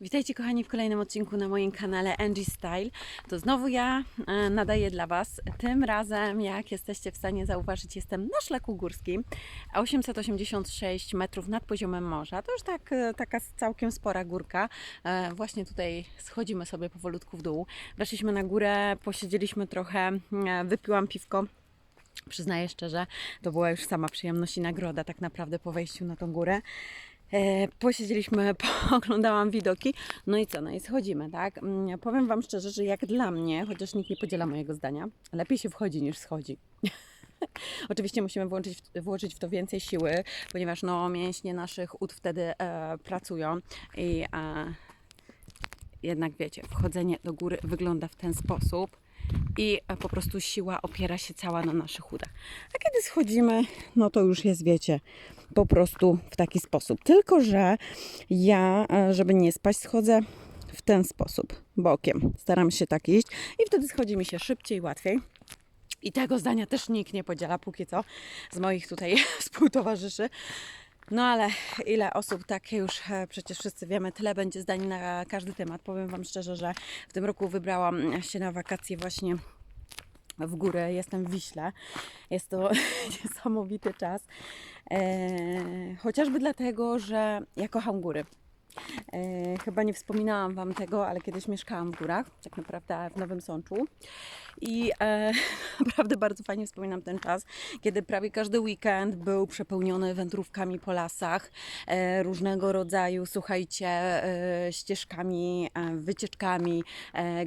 Witajcie kochani w kolejnym odcinku na moim kanale Angie Style. To znowu ja e, nadaję dla Was. Tym razem, jak jesteście w stanie zauważyć, jestem na szlaku górskim. 886 metrów nad poziomem morza. To już tak, e, taka całkiem spora górka. E, Właśnie tutaj schodzimy sobie powolutku w dół. Weszliśmy na górę, posiedzieliśmy trochę, wypiłam piwko. Przyznaję szczerze, to była już sama przyjemność i nagroda tak naprawdę po wejściu na tą górę. E, posiedzieliśmy, pooglądałam widoki, no i co, no i schodzimy, tak? Mm, Powiem Wam szczerze, że jak dla mnie, chociaż nikt nie podziela mojego zdania, lepiej się wchodzi niż schodzi. Oczywiście musimy włączyć, włożyć w to więcej siły, ponieważ no, mięśnie naszych ud wtedy e, pracują i e, jednak wiecie, wchodzenie do góry wygląda w ten sposób i po prostu siła opiera się cała na naszych udach. A kiedy schodzimy, no to już jest, wiecie, po prostu w taki sposób. Tylko, że ja, e, żeby nie spać, schodzę w ten sposób, bokiem. Staram się tak iść i wtedy schodzi mi się szybciej, łatwiej. I tego zdania też nikt nie podziela póki co z moich tutaj współtowarzyszy. No ale ile osób, tak już e, przecież wszyscy wiemy, tyle będzie zdań na każdy temat. Powiem Wam szczerze, że w tym roku wybrałam się na wakacje właśnie w górę. Jestem w Wiśle. Jest to niesamowity czas. E, chociażby dlatego, że ja kocham góry. E, chyba nie wspominałam Wam tego, ale kiedyś mieszkałam w górach, tak naprawdę w Nowym Sączu. I e, naprawdę bardzo fajnie wspominam ten czas, kiedy prawie każdy weekend był przepełniony wędrówkami po lasach, e, różnego rodzaju, słuchajcie, e, ścieżkami, e, wycieczkami, e,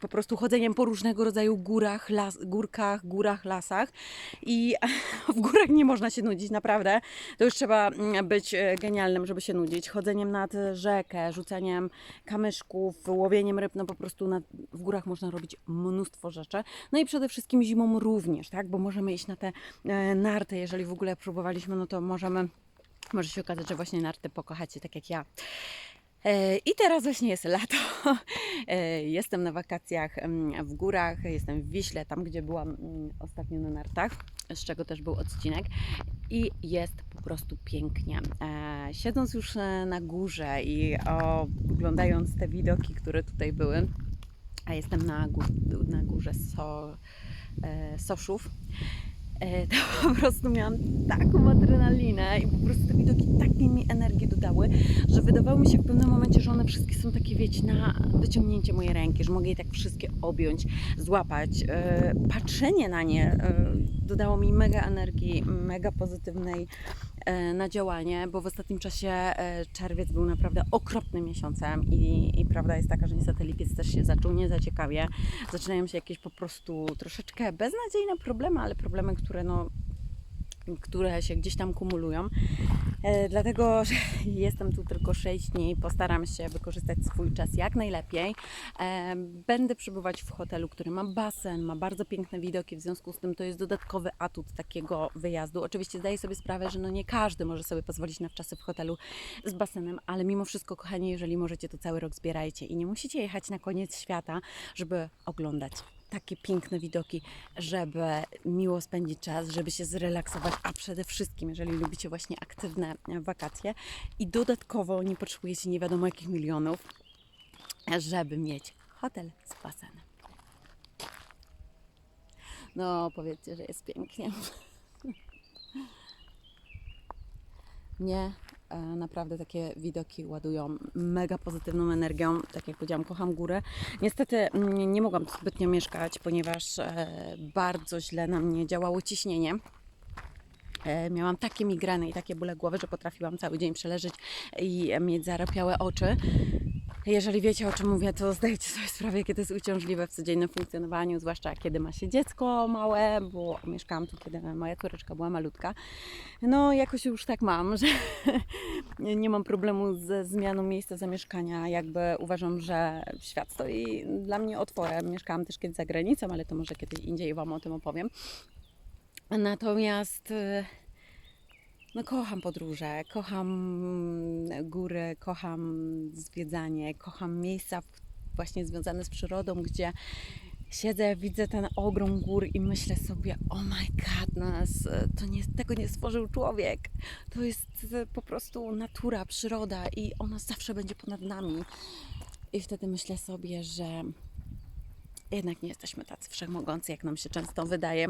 po prostu chodzeniem po różnego rodzaju górach, las, górkach, górach, lasach. I w górach nie można się nudzić, naprawdę. To już trzeba mm, być e, genialnym, żeby się nudzić. Chodzeniem nad rzekę, rzucaniem kamyszków, łowieniem ryb, no po prostu na, w górach można robić mnóstwo rzeczy. No i przede wszystkim zimą również, tak? Bo możemy iść na te e, narty, jeżeli w ogóle próbowaliśmy, no to możemy, może się okazać, że właśnie narty pokochacie, tak jak ja. E, I teraz właśnie jest lato. E, Jestem na wakacjach w górach, jestem w Wiśle, tam gdzie byłam mm, ostatnio na nartach, z czego też był odcinek. I jest po prostu pięknie. E, Siedząc już na górze i oglądając te widoki, które tutaj były, a jestem na, na górze so, Soszów, to po prostu miałam taką adrenalinę i po prostu te widoki tak mi energii dodały, że wydawało mi się w pewnym momencie, że one wszystkie są takie, wiecie, na wyciągnięcie mojej ręki, że mogę je tak wszystkie objąć, złapać. E, Patrzenie na nie e, dodało mi mega energii, mega pozytywnej e, na działanie, bo w ostatnim czasie e, czerwiec był naprawdę okropnym miesiącem i, i prawda jest taka, że niestety lipiec też się zaczął nie za ciekawie. Zaczynają się jakieś po prostu troszeczkę beznadziejne problemy, ale problemy, które no które się gdzieś tam kumulują. E, dlatego, że jestem tu tylko 6 dni, postaram się wykorzystać swój czas jak najlepiej. E, będę przebywać w hotelu, który ma basen, ma bardzo piękne widoki, w związku z tym to jest dodatkowy atut takiego wyjazdu. Oczywiście zdaję sobie sprawę, że no nie każdy może sobie pozwolić na wczasy w hotelu z basenem, ale mimo wszystko, kochani, jeżeli możecie, to cały rok zbierajcie i nie musicie jechać na koniec świata, żeby oglądać takie piękne widoki, żeby miło spędzić czas, żeby się zrelaksować, a przede wszystkim, jeżeli lubicie właśnie aktywne e, wakacje i dodatkowo nie potrzebujecie nie wiadomo jakich milionów, żeby mieć hotel z basenem. No, powiedzcie, że jest pięknie. Mnie e, naprawdę takie widoki ładują mega pozytywną energią. Tak jak powiedziałam, kocham górę. Niestety mm, nie mogłam tu zbytnio mieszkać, ponieważ e, bardzo źle na mnie działało ciśnienie. E, Miałam takie migreny i takie bóle głowy, że potrafiłam cały dzień przeleżeć i mieć zarapiałe oczy. Jeżeli wiecie o czym mówię, to zdajcie sobie sprawę, jakie to jest uciążliwe w codziennym funkcjonowaniu, zwłaszcza kiedy ma się dziecko małe, bo mieszkałam tu, kiedy moja córeczka była malutka. No, jakoś już tak mam, że nie, nie mam problemu ze zmianą miejsca zamieszkania. Jakby uważam, że świat stoi dla mnie otworem. Mieszkałam też kiedyś za granicą, ale to może kiedyś indziej Wam o tym opowiem. Natomiast y, no, kocham podróże, kocham góry, kocham zwiedzanie, kocham miejsca właśnie związane z przyrodą, gdzie siedzę, widzę ten ogrom gór i myślę sobie, oh my godness, to nie, tego nie stworzył człowiek. To jest e, po prostu natura, przyroda i ona zawsze będzie ponad nami. I wtedy myślę sobie, że jednak nie jesteśmy tacy wszechmogący, jak nam się często wydaje.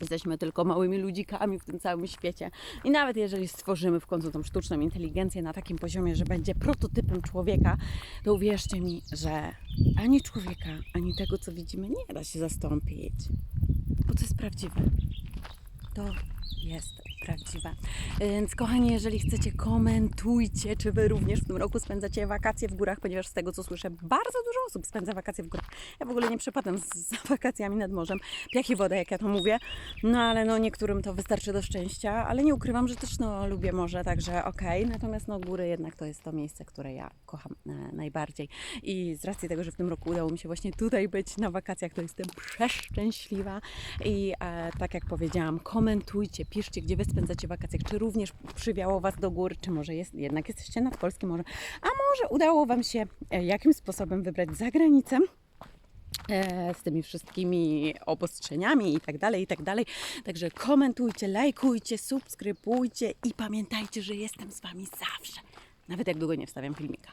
Jesteśmy tylko małymi ludzikami w tym całym świecie. I nawet jeżeli stworzymy w końcu tą sztuczną inteligencję na takim poziomie, że będzie prototypem człowieka, to uwierzcie mi, że ani człowieka, ani tego, co widzimy, nie da się zastąpić. Bo to jest prawdziwe. To jest prawdziwe. Więc kochani, jeżeli chcecie, komentujcie, czy Wy również w tym roku spędzacie wakacje w górach, ponieważ z tego, co słyszę, bardzo dużo osób spędza wakacje w górach. Ja w ogóle nie przepadam z, z wakacjami nad morzem. Piach i woda, jak ja to mówię. No ale no niektórym to wystarczy do szczęścia, ale nie ukrywam, że też no, lubię morze, także okej. Natomiast no góry jednak to jest to miejsce, które ja kocham e, najbardziej. I z racji tego, że w tym roku udało mi się właśnie tutaj być na wakacjach, to jestem przeszczęśliwa. I e, tak jak powiedziałam, komentujcie, piszcie, gdzie Wy spędzacie wakacje, czy również przywiało Was do gór, czy może jest, jednak jesteście nad polskim morzem, a może udało Wam się e, jakimś sposobem wybrać za granicę e, z tymi wszystkimi obostrzeniami i tak dalej, i tak dalej. Także komentujcie, lajkujcie, subskrybujcie i pamiętajcie, że jestem z Wami zawsze. Nawet jak długo nie wstawiam filmika.